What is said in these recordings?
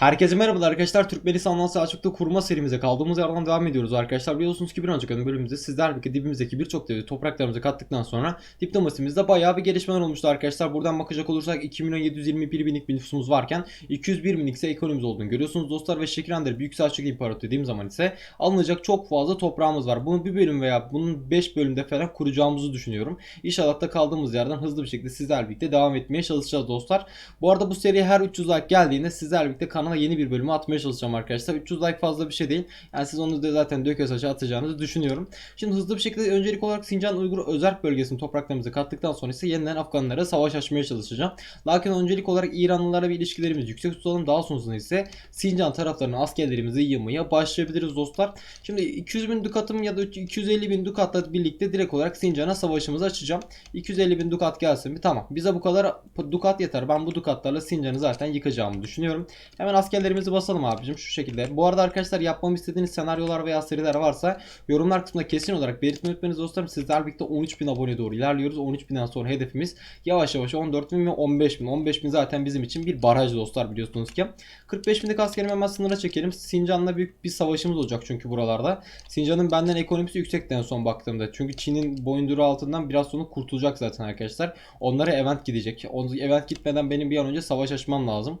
Herkese merhabalar arkadaşlar. Türkmenistan Selçuk'ta kurma serimize kaldığımız yerden devam ediyoruz arkadaşlar. Biliyorsunuz ki bir önceki bölümümüzde sizler birlikte dibimizdeki birçok devleti topraklarımıza kattıktan sonra diplomasimizde bayağı bir gelişmeler olmuştu arkadaşlar. Buradan bakacak olursak 2 milyon 721 binlik bir nüfusumuz varken 201 binlik ise ekonomimiz olduğunu görüyorsunuz dostlar ve Şekilender Büyük Selçuk İmparatorluğu dediğim zaman ise alınacak çok fazla toprağımız var. Bunu bir bölüm veya bunun 5 bölümde falan kuracağımızı düşünüyorum. İnşallah da kaldığımız yerden hızlı bir şekilde sizlerle birlikte devam etmeye çalışacağız dostlar. Bu arada bu seri her 300 like geldiğinde sizlerle birlikte kanala yeni bir bölümü atmaya çalışacağım arkadaşlar. 300 like fazla bir şey değil. Yani siz onu da zaten döke saça atacağınızı düşünüyorum. Şimdi hızlı bir şekilde öncelik olarak Sincan Uygur Özerk bölgesini topraklarımıza kattıktan sonra ise yeniden Afganlara savaş açmaya çalışacağım. Lakin öncelik olarak İranlılara bir ilişkilerimizi yüksek tutalım. Daha sonrasında ise Sincan taraflarına askerlerimizi yığmaya başlayabiliriz dostlar. Şimdi 200 bin dukatım ya da 250 bin dukatla birlikte direkt olarak Sincan'a savaşımızı açacağım. 250 bin dukat gelsin bir tamam. Bize bu kadar dukat yeter. Ben bu dukatlarla Sincan'ı zaten yıkacağımı düşünüyorum. Hemen askerlerimizi basalım abicim şu şekilde. Bu arada arkadaşlar yapmamı istediğiniz senaryolar veya seriler varsa yorumlar kısmında kesin olarak belirtmeyi unutmayınız dostlarım. Sizler birlikte 13.000 abone doğru ilerliyoruz. 13.000'den sonra hedefimiz yavaş yavaş 14.000 ve 15.000. 15.000 zaten bizim için bir baraj dostlar biliyorsunuz ki. 45.000'lik askerimi hemen sınıra çekelim. Sincan'la büyük bir savaşımız olacak çünkü buralarda. Sincan'ın benden ekonomisi yüksekti en son baktığımda. Çünkü Çin'in boyunduruğu altından biraz sonra kurtulacak zaten arkadaşlar. Onlara event gidecek. Event gitmeden benim bir an önce savaş açmam lazım.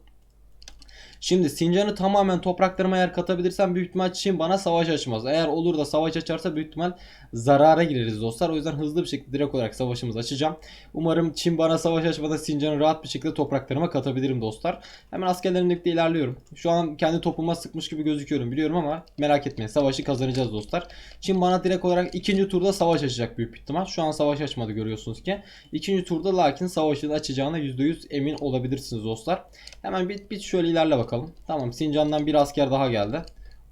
Şimdi Sincan'ı tamamen topraklarıma eğer katabilirsem büyük ihtimal Çin bana savaş açmaz. Eğer olur da savaş açarsa büyük ihtimal zarara gireriz dostlar. O yüzden hızlı bir şekilde direkt olarak savaşımızı açacağım. Umarım Çin bana savaş açmadan Sincan'ı rahat bir şekilde topraklarıma katabilirim dostlar. Hemen askerlerimle birlikte ilerliyorum. Şu an kendi topuma sıkmış gibi gözüküyorum biliyorum ama merak etmeyin savaşı kazanacağız dostlar. Çin bana direkt olarak ikinci turda savaş açacak büyük ihtimal. Şu an savaş açmadı görüyorsunuz ki. İkinci turda lakin savaşını açacağına %100 emin olabilirsiniz dostlar. Hemen bir, bir şöyle ilerle bakalım. Tamam Sincan'dan bir asker daha geldi.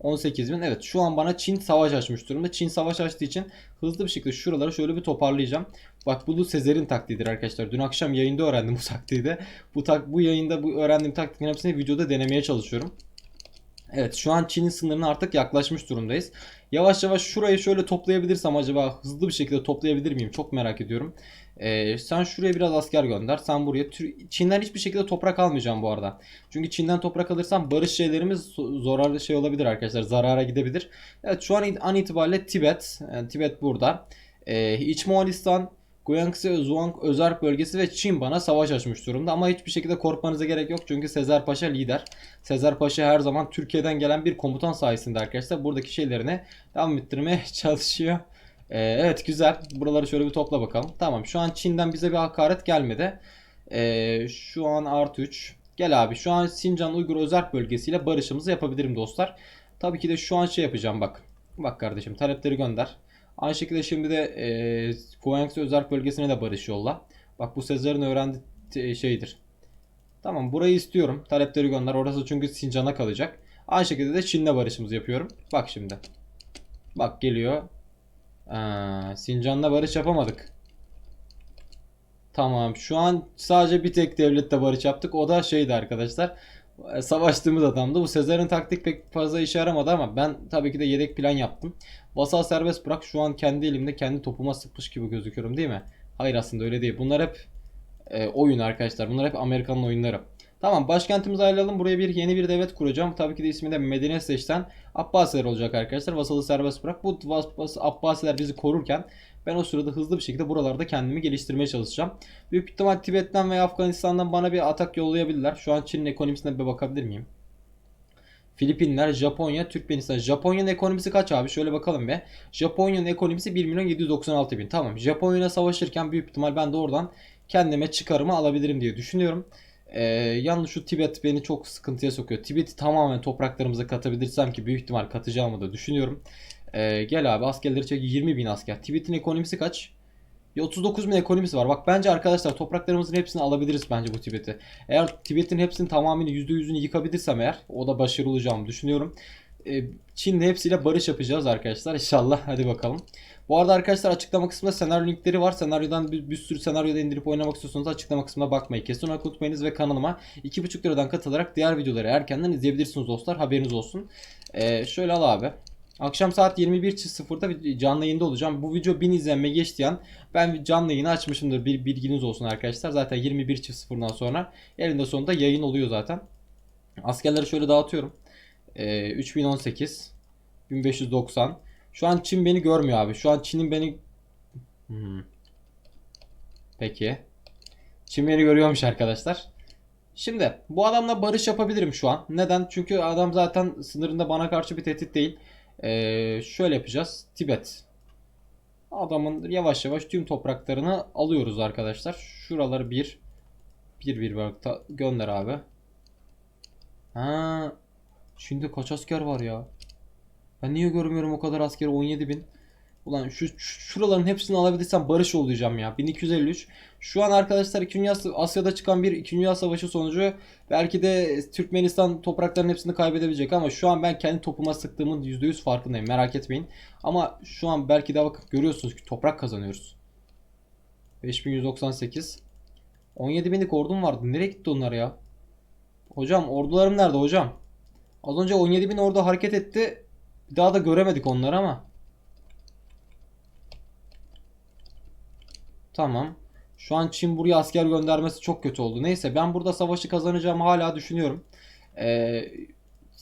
18 bin. Evet şu an bana Çin savaş açmış durumda. Çin savaş açtığı için hızlı bir şekilde şuraları şöyle bir toparlayacağım. Bak bu Sezer'in taktiğidir arkadaşlar. Dün akşam yayında öğrendim bu taktiği de. Bu, tak bu yayında bu öğrendiğim taktiğin hepsini videoda denemeye çalışıyorum. Evet şu an Çin'in sınırına artık yaklaşmış durumdayız. Yavaş yavaş şurayı şöyle toplayabilirsem acaba hızlı bir şekilde toplayabilir miyim? Çok merak ediyorum. Ee, sen şuraya biraz asker gönder. Sen buraya. Çin'den hiçbir şekilde toprak almayacağım bu arada. Çünkü Çin'den toprak alırsam barış şeylerimiz zararlı şey olabilir arkadaşlar. Zarara gidebilir. Evet şu an an itibariyle Tibet. Yani Tibet burada. Ee, İç Moğolistan, Guangxi, Zhuang, Özerk bölgesi ve Çin bana savaş açmış durumda. Ama hiçbir şekilde korkmanıza gerek yok. Çünkü Sezer Paşa lider. Sezer Paşa her zaman Türkiye'den gelen bir komutan sayesinde arkadaşlar buradaki şeylerini devam ettirmeye çalışıyor. Ee, evet güzel. Buraları şöyle bir topla bakalım. Tamam şu an Çin'den bize bir hakaret gelmedi. Ee, şu an artı 3. Gel abi şu an Sincan Uygur Özerk bölgesiyle barışımızı yapabilirim dostlar. Tabii ki de şu an şey yapacağım bak. Bak kardeşim talepleri gönder. Aynı şekilde şimdi de e, Guangxi Özerk bölgesine de barış yolla. Bak bu Sezar'ın öğrendiği şeydir. Tamam burayı istiyorum. Talepleri gönder. Orası çünkü Sincan'a kalacak. Aynı şekilde de Çin'le barışımızı yapıyorum. Bak şimdi. Bak geliyor. Aa, Sincan'la barış yapamadık. Tamam şu an sadece bir tek devlette barış yaptık. O da şeydi arkadaşlar. E, savaştığımız adamdı. Bu Sezar'ın taktik pek fazla işe yaramadı ama ben tabii ki de yedek plan yaptım. Vasal serbest bırak. Şu an kendi elimde kendi topuma sıkmış gibi gözüküyorum değil mi? Hayır aslında öyle değil. Bunlar hep e, oyun arkadaşlar. Bunlar hep Amerikan'ın oyunları. Tamam başkentimizi ayarlayalım. Buraya bir yeni bir devlet kuracağım. Tabii ki de ismi de Medine seçten Abbasiler olacak arkadaşlar. Vasalı serbest bırak. Bu Abbasiler bizi korurken ben o sırada hızlı bir şekilde buralarda kendimi geliştirmeye çalışacağım. Büyük ihtimal Tibet'ten veya Afganistan'dan bana bir atak yollayabilirler. Şu an Çin'in ekonomisine bir bakabilir miyim? Filipinler, Japonya, Türkmenistan. Japonya'nın ekonomisi kaç abi? Şöyle bakalım be. Japonya'nın ekonomisi 1 milyon 796 bin. Tamam. Japonya'yla savaşırken büyük ihtimal ben de oradan kendime çıkarımı alabilirim diye düşünüyorum. Ee, yalnız şu Tibet beni çok sıkıntıya sokuyor. Tibet'i tamamen topraklarımıza katabilirsem ki büyük ihtimal katacağımı da düşünüyorum. Ee, gel abi askerleri çek 20 bin asker. Tibet'in ekonomisi kaç? Ya 39 bin ekonomisi var. Bak bence arkadaşlar topraklarımızın hepsini alabiliriz bence bu Tibet'i. Eğer Tibet'in hepsinin tamamını %100'ünü yıkabilirsem eğer o da başarılı olacağımı düşünüyorum. Ee, Çin'le hepsiyle barış yapacağız arkadaşlar inşallah. Hadi bakalım. Bu arada arkadaşlar açıklama kısmında senaryo linkleri var. Senaryodan bir, bir sürü senaryoda indirip oynamak istiyorsanız açıklama kısmına bakmayı kesin unutmayınız ve kanalıma 2.5 liradan katılarak diğer videoları erkenden izleyebilirsiniz dostlar. Haberiniz olsun. Ee, şöyle al abi. Akşam saat 21.00'da bir canlı yayında olacağım. Bu video 1000 izlenme geçtiği an ben canlı yayını açmışımdır. Bir bilginiz olsun arkadaşlar. Zaten 21.00'dan sonra elinde sonunda yayın oluyor zaten. Askerleri şöyle dağıtıyorum. Ee, 3018 1590 Şu an Çin beni görmüyor abi. Şu an Çin'in beni Hmm. Peki. Çin beni görüyormuş arkadaşlar. Şimdi bu adamla barış yapabilirim şu an. Neden? Çünkü adam zaten sınırında bana karşı bir tehdit değil. Ee, şöyle yapacağız. Tibet. Adamın yavaş yavaş tüm topraklarını alıyoruz arkadaşlar. Şuraları bir bir bir bak gönder abi. Ha, Çin'de kaç asker var ya? Ben niye görmüyorum o kadar askeri 17 bin. Ulan şu, şu- şuraların hepsini alabilirsem barış olacağım ya. 1253. Şu an arkadaşlar 2. Dünya, Asya'da çıkan bir 2. Dünya Savaşı sonucu belki de Türkmenistan topraklarının hepsini kaybedebilecek ama şu an ben kendi topuma sıktığımın %100 farkındayım. Merak etmeyin. Ama şu an belki de bakın görüyorsunuz ki toprak kazanıyoruz. 5198. 17 binlik ordum vardı. Nereye gitti onlar ya? Hocam ordularım nerede hocam? Az önce 17 bin ordu hareket etti. Bir daha da göremedik onları ama. Tamam. Şu an Çin buraya asker göndermesi çok kötü oldu. Neyse ben burada savaşı kazanacağımı hala düşünüyorum. Ee,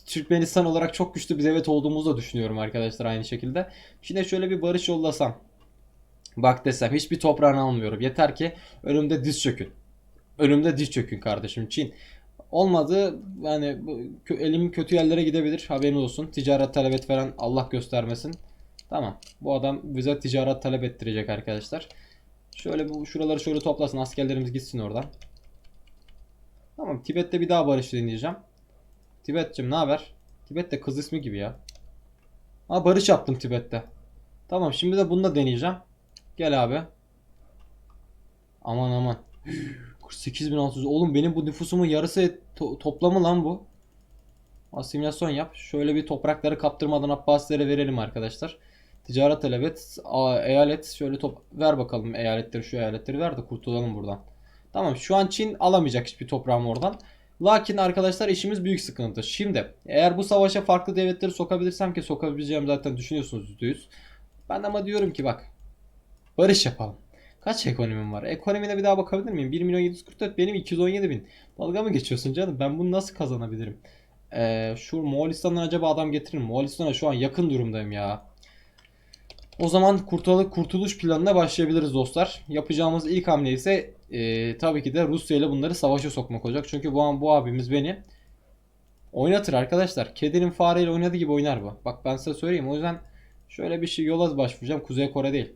Türkmenistan olarak çok güçlü bir devlet olduğumuzu da düşünüyorum arkadaşlar aynı şekilde. Şimdi şöyle bir barış yollasam. Bak desem hiçbir toprağını almıyorum. Yeter ki önümde diz çökün. Önümde diz çökün kardeşim Çin. Olmadı yani elim kötü yerlere gidebilir haberin olsun. Ticaret talep et veren Allah göstermesin. Tamam. Bu adam bize ticaret talep ettirecek arkadaşlar. Şöyle bu şuraları şöyle toplasın askerlerimiz gitsin oradan. Tamam Tibet'te bir daha barış deneyeceğim. Tibet'cim ne haber? Tibet de kız ismi gibi ya. Ha barış yaptım Tibet'te. Tamam şimdi de bunu da deneyeceğim. Gel abi. Aman aman. 48.600. Oğlum benim bu nüfusumun yarısı to- toplamı lan bu. Asimilasyon yap. Şöyle bir toprakları kaptırmadan Abbasilere verelim arkadaşlar. Ticaret talep eyalet şöyle top ver bakalım eyaletleri şu eyaletleri ver de kurtulalım buradan. Tamam şu an Çin alamayacak hiçbir toprağımı oradan. Lakin arkadaşlar işimiz büyük sıkıntı. Şimdi eğer bu savaşa farklı devletleri sokabilirsem ki sokabileceğim zaten düşünüyorsunuz %100. Ben ama diyorum ki bak barış yapalım. Kaç ekonomim var? Ekonomine bir daha bakabilir miyim? 1 milyon 744 benim 217 bin. Dalga mı geçiyorsun canım? Ben bunu nasıl kazanabilirim? Ee, şu Moğolistan'dan acaba adam getirir mi? Moğolistan'a şu an yakın durumdayım ya. O zaman kurtuluş, kurtuluş planına başlayabiliriz dostlar. Yapacağımız ilk hamle ise e, tabii ki de Rusya ile bunları savaşa sokmak olacak. Çünkü bu an bu abimiz beni oynatır arkadaşlar. Kedinin fareyle oynadığı gibi oynar bu. Bak ben size söyleyeyim. O yüzden şöyle bir şey yola başvuracağım. Kuzey Kore değil.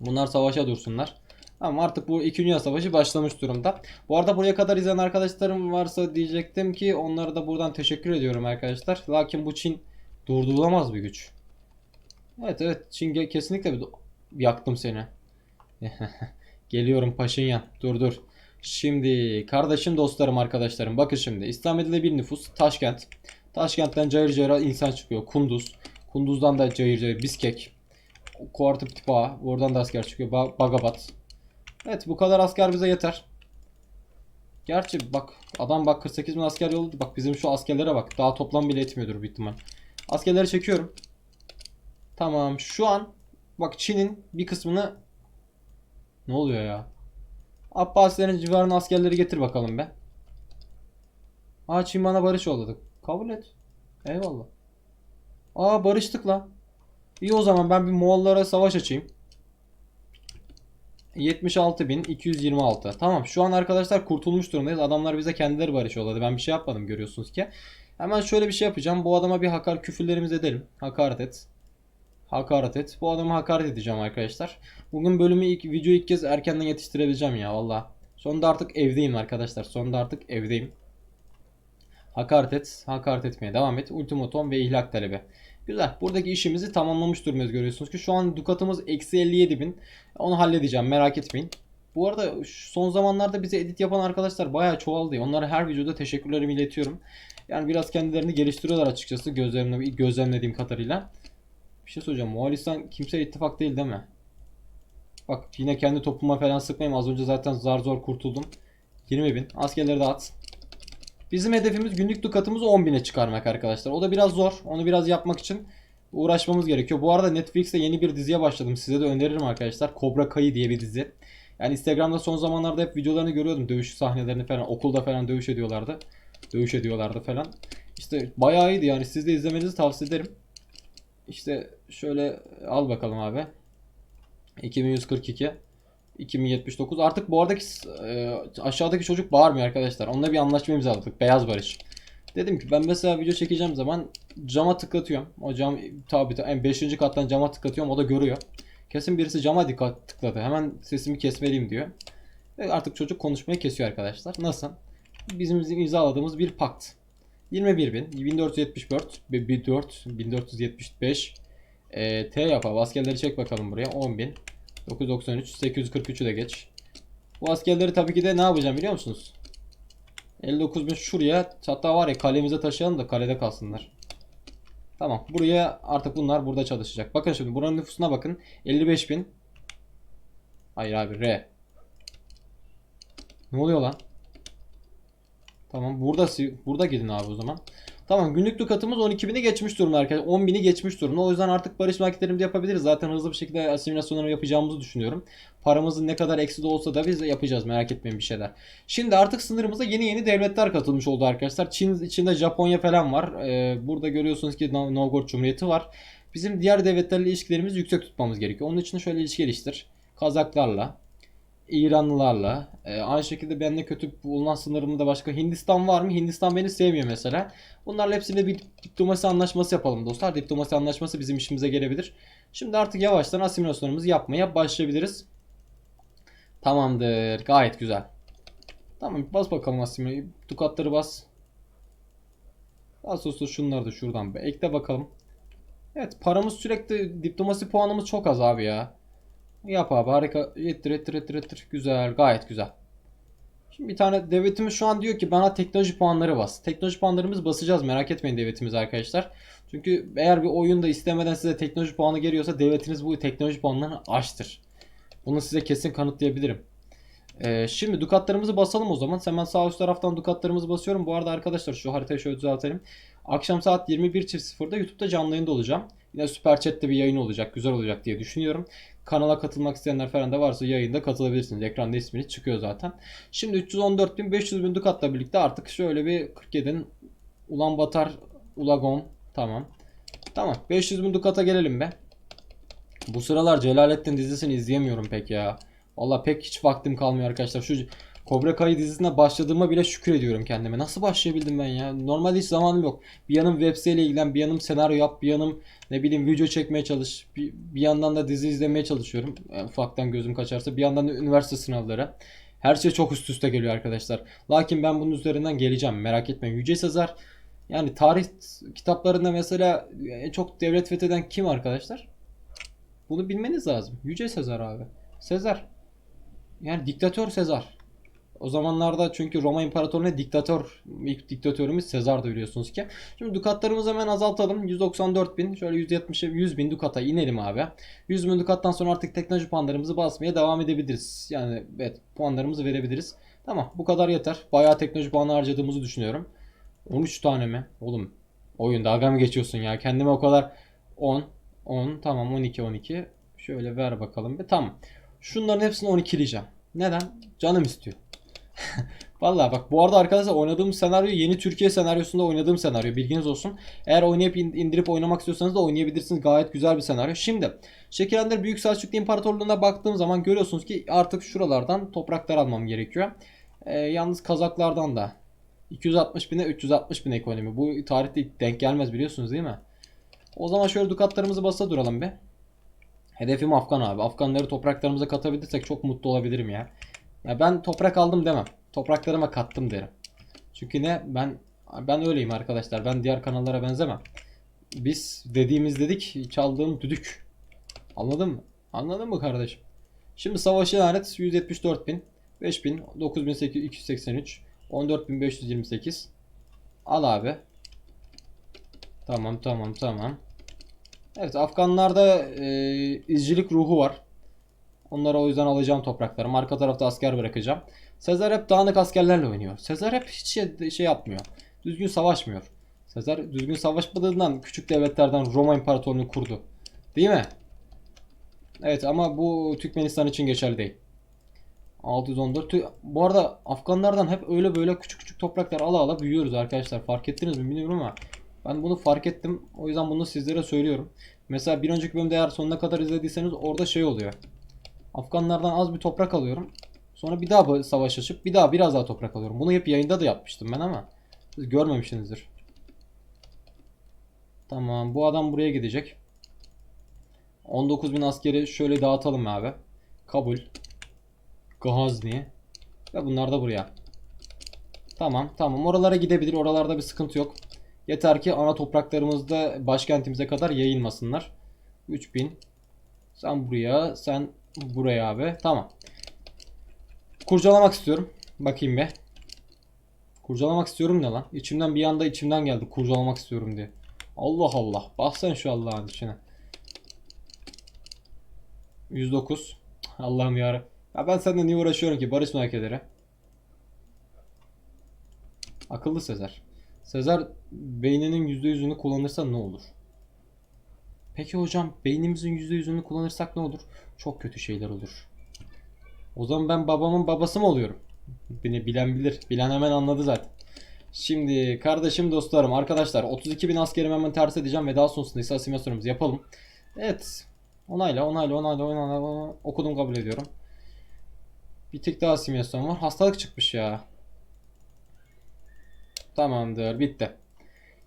Bunlar savaşa dursunlar. Ama artık bu 2. Dünya Savaşı başlamış durumda. Bu arada buraya kadar izleyen arkadaşlarım varsa diyecektim ki onlara da buradan teşekkür ediyorum arkadaşlar. Lakin bu Çin durdurulamaz bir güç. Evet evet Çin kesinlikle bir yaktım seni. Geliyorum Paşinyan. Dur dur. Şimdi kardeşim dostlarım arkadaşlarım bakın şimdi İslamiyet'te bir nüfus Taşkent. Taşkent'ten cayır cayır insan çıkıyor. Kunduz. Kunduz'dan da cayır cayır Biskek. Kuartıp Tipa. Oradan da asker çıkıyor. Ba- Bagabat. Evet bu kadar asker bize yeter. Gerçi bak adam bak 48 bin asker yolladı. Bak bizim şu askerlere bak. Daha toplam bile etmiyordur büyük ihtimal. Askerleri çekiyorum. Tamam şu an bak Çin'in bir kısmını ne oluyor ya? Abbasilerin civarına askerleri getir bakalım be. Aa Çin bana barış yolladı. Kabul et. Eyvallah. Aa barıştık lan. İyi o zaman ben bir Moğollara savaş açayım. 76.226. Tamam şu an arkadaşlar kurtulmuş durumdayız. Adamlar bize kendileri barış yolladı. Ben bir şey yapmadım görüyorsunuz ki. Hemen şöyle bir şey yapacağım. Bu adama bir hakar küfürlerimizi edelim. Hakaret et. Hakaret et. Bu adama hakaret edeceğim arkadaşlar. Bugün bölümü ilk videoyu ilk kez erkenden yetiştirebileceğim ya valla. Sonunda artık evdeyim arkadaşlar. Sonunda artık evdeyim. Hakaret et. Hakaret etmeye devam et. Ultimatom ve ihlak talebi. Güzel. Buradaki işimizi tamamlamış durumdayız görüyorsunuz ki. Şu an Ducat'ımız eksi 57 bin. Onu halledeceğim merak etmeyin. Bu arada son zamanlarda bize edit yapan arkadaşlar bayağı çoğaldı. Onlara her videoda teşekkürlerimi iletiyorum. Yani biraz kendilerini geliştiriyorlar açıkçası gözlerimle, gözlemlediğim kadarıyla. Bir şey söyleyeceğim. Moğolistan kimse ittifak değil değil mi? Bak yine kendi topuma falan sıkmayayım. Az önce zaten zar zor kurtuldum. 20 bin. Askerleri dağıt. Bizim hedefimiz günlük dukatımızı 10.000'e çıkarmak arkadaşlar. O da biraz zor. Onu biraz yapmak için uğraşmamız gerekiyor. Bu arada Netflix'te yeni bir diziye başladım. Size de öneririm arkadaşlar. Cobra Kai diye bir dizi. Yani Instagram'da son zamanlarda hep videolarını görüyordum. Dövüş sahnelerini falan. Okulda falan dövüş ediyorlardı. Dövüş ediyorlardı falan. İşte bayağı iyiydi yani siz de izlemenizi tavsiye ederim. İşte şöyle al bakalım abi. 2142 2079 artık bu aradaki e, aşağıdaki çocuk bağırmıyor arkadaşlar. Onunla bir anlaşma imzaladık. Beyaz barış. Dedim ki ben mesela video çekeceğim zaman cama tıklatıyorum. O cam tabi en 5. kattan cama tıklatıyorum o da görüyor. Kesin birisi cama dikkat tıkladı. Hemen sesimi kesmeliyim diyor. Ve artık çocuk konuşmayı kesiyor arkadaşlar. Nasıl? Bizim imzaladığımız bir pakt. 21.000, 1474, 1400, 1475 e, T yapar. Askerleri çek bakalım buraya. 10.000, 993, 843'ü de geç. Bu askerleri tabii ki de ne yapacağım biliyor musunuz? 59 bin şuraya hatta var ya kalemize taşıyalım da kalede kalsınlar. Tamam buraya artık bunlar burada çalışacak. Bakın şimdi buranın nüfusuna bakın. 55 bin. Hayır abi R. Ne oluyor lan? Tamam burada burada gidin abi o zaman. Tamam günlük dukatımız 12.000'i geçmiş durumda arkadaşlar. 10.000'i geçmiş durumda. O yüzden artık barış marketlerimizi yapabiliriz. Zaten hızlı bir şekilde asimilasyonları yapacağımızı düşünüyorum. Paramızın ne kadar eksi de olsa da biz de yapacağız. Merak etmeyin bir şeyler. Şimdi artık sınırımıza yeni yeni devletler katılmış oldu arkadaşlar. Çin içinde Japonya falan var. Ee, burada görüyorsunuz ki Novgorod Cumhuriyeti var. Bizim diğer devletlerle ilişkilerimizi yüksek tutmamız gerekiyor. Onun için şöyle ilişki geliştir. Kazaklarla, İranlılarla. Ee, aynı şekilde benimle kötü bulunan sınırımda başka Hindistan var mı? Hindistan beni sevmiyor mesela. Bunlarla hepsiyle bir diplomasi anlaşması yapalım dostlar. Diplomasi anlaşması bizim işimize gelebilir. Şimdi artık yavaştan asimilasyonumuzu yapmaya başlayabiliriz. Tamamdır. Gayet güzel. Tamam bas bakalım asimile. Dukatları bas. Daha sonra şunları da şuradan bir ekle bakalım. Evet paramız sürekli diplomasi puanımız çok az abi ya. Yap abi harika. Ettir ettir ettir ettir. Güzel gayet güzel. Şimdi bir tane devletimiz şu an diyor ki bana teknoloji puanları bas. Teknoloji puanlarımız basacağız merak etmeyin devletimiz arkadaşlar. Çünkü eğer bir oyunda istemeden size teknoloji puanı geliyorsa devletiniz bu teknoloji puanlarını açtır. Bunu size kesin kanıtlayabilirim. Ee, şimdi dukatlarımızı basalım o zaman. Hemen sağ üst taraftan dukatlarımızı basıyorum. Bu arada arkadaşlar şu haritayı şöyle düzeltelim. Akşam saat 21.00'da YouTube'da canlı yayında olacağım. Yine Süper Chat'te bir yayın olacak. Güzel olacak diye düşünüyorum. Kanala katılmak isteyenler falan da varsa yayında katılabilirsiniz. Ekranda isminiz çıkıyor zaten. Şimdi 314.500 bin dukatla birlikte artık şöyle bir 47'nin Ulan Batar Ulagon tamam. Tamam 500 bin dukata gelelim be. Bu sıralar Celalettin dizisini izleyemiyorum pek ya. Valla pek hiç vaktim kalmıyor arkadaşlar. Şu Cobra Kai dizisine başladığıma bile şükür ediyorum kendime. Nasıl başlayabildim ben ya? Normalde hiç zamanım yok. Bir yanım web ilgilen, bir yanım senaryo yap, bir yanım ne bileyim video çekmeye çalış. Bir, bir yandan da dizi izlemeye çalışıyorum. Yani ufaktan gözüm kaçarsa. Bir yandan da üniversite sınavları. Her şey çok üst üste geliyor arkadaşlar. Lakin ben bunun üzerinden geleceğim. Merak etmeyin. Yüce Sezar yani tarih kitaplarında mesela en çok devlet fetheden kim arkadaşlar? Bunu bilmeniz lazım. Yüce Sezar abi. Sezar. Yani diktatör Sezar. O zamanlarda çünkü Roma İmparatorluğu'na diktatör, ilk diktatörümüz Sezar'dı biliyorsunuz ki. Şimdi dukatlarımızı hemen azaltalım. 194 bin, şöyle 170'e 100 bin dukata inelim abi. 100 bin dukattan sonra artık teknoloji puanlarımızı basmaya devam edebiliriz. Yani evet puanlarımızı verebiliriz. Tamam bu kadar yeter. Bayağı teknoloji puanı harcadığımızı düşünüyorum. 13 tane mi? Oğlum oyun dalga mı geçiyorsun ya? Kendime o kadar 10, 10 tamam 12 12. Şöyle ver bakalım bir tamam. Şunların hepsini 12'leyeceğim. Neden? Canım istiyor. Vallahi bak bu arada arkadaşlar oynadığım senaryo yeni Türkiye senaryosunda oynadığım senaryo bilginiz olsun. Eğer oynayıp indirip oynamak istiyorsanız da oynayabilirsiniz. Gayet güzel bir senaryo. Şimdi Şekilender Büyük Selçuklu İmparatorluğu'na baktığım zaman görüyorsunuz ki artık şuralardan topraklar almam gerekiyor. Ee, yalnız Kazaklardan da 260 bine 360 bin ekonomi. Bu tarihte denk gelmez biliyorsunuz değil mi? O zaman şöyle dukatlarımızı basa duralım be. Hedefim Afgan abi. Afganları topraklarımıza katabilirsek çok mutlu olabilirim ya. Ya ben toprak aldım demem. Topraklarıma kattım derim. Çünkü ne ben ben öyleyim arkadaşlar. Ben diğer kanallara benzemem. Biz dediğimiz dedik, çaldığım düdük. Anladın mı? Anladın mı kardeşim? Şimdi savaşı lanet 174 bin, 5 bin, 9283, 14528. Al abi. Tamam tamam tamam. Evet Afganlarda e, izcilik ruhu var. Onlara o yüzden alacağım topraklarım. Arka tarafta asker bırakacağım. Sezar hep dağınık askerlerle oynuyor. Sezar hep hiç şey, şey yapmıyor. Düzgün savaşmıyor. Sezar düzgün savaşmadığından küçük devletlerden Roma İmparatorluğunu kurdu. Değil mi? Evet ama bu Türkmenistan için geçerli değil. 614. Tü- Bu arada Afganlardan hep öyle böyle küçük küçük topraklar ala ala büyüyoruz arkadaşlar. Fark ettiniz mi bilmiyorum ama ben bunu fark ettim. O yüzden bunu sizlere söylüyorum. Mesela bir önceki bölümde eğer sonuna kadar izlediyseniz orada şey oluyor. Afganlardan az bir toprak alıyorum. Sonra bir daha savaş açıp bir daha biraz daha toprak alıyorum. Bunu hep yayında da yapmıştım ben ama siz görmemişsinizdir. Tamam bu adam buraya gidecek. 19.000 askeri şöyle dağıtalım abi. Kabul. Gazni. Ve bunlar da buraya. Tamam tamam oralara gidebilir. Oralarda bir sıkıntı yok. Yeter ki ana topraklarımızda başkentimize kadar yayılmasınlar. 3000. Sen buraya, sen buraya abi. Tamam. Kurcalamak istiyorum. Bakayım be. Kurcalamak istiyorum ne lan? İçimden bir anda içimden geldi kurcalamak istiyorum diye. Allah Allah. Bak sen şu Allah'ın içine. 109. Allah'ım ya. Ya ben senden niye uğraşıyorum ki barış müzakereleri? Akıllı Sezer. Sezer beyninin %100'ünü kullanırsa ne olur? Peki hocam beynimizin %100'ünü kullanırsak ne olur? Çok kötü şeyler olur. O zaman ben babamın babası mı oluyorum? Beni bilen bilir. Bilen hemen anladı zaten. Şimdi kardeşim dostlarım arkadaşlar 32 bin askerimi hemen ters edeceğim ve daha sonrasında ise asimilasyonumuzu yapalım. Evet. Onayla onayla onayla onayla, okudum kabul ediyorum. Bir tık daha asimilasyon var. Hastalık çıkmış ya. Tamamdır bitti.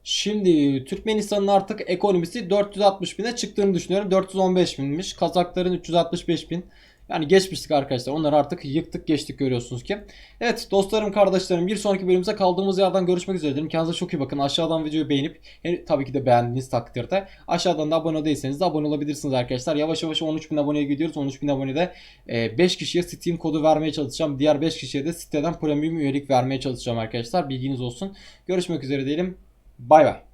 Şimdi Türkmenistan'ın artık ekonomisi 460 bine çıktığını düşünüyorum. 415 binmiş. Kazakların 365 bin. Yani geçmiştik arkadaşlar. Onları artık yıktık geçtik görüyorsunuz ki. Evet dostlarım kardeşlerim bir sonraki bölümümüze kaldığımız yerden görüşmek üzere dilerim. Kendinize çok iyi bakın. Aşağıdan videoyu beğenip yani tabii ki de beğendiğiniz takdirde aşağıdan da abone değilseniz de abone olabilirsiniz arkadaşlar. Yavaş yavaş 13 bin aboneye gidiyoruz. 13 bin abonede 5 kişiye Steam kodu vermeye çalışacağım. Diğer 5 kişiye de siteden premium üyelik vermeye çalışacağım arkadaşlar. Bilginiz olsun. Görüşmek üzere diyelim. Bay bay.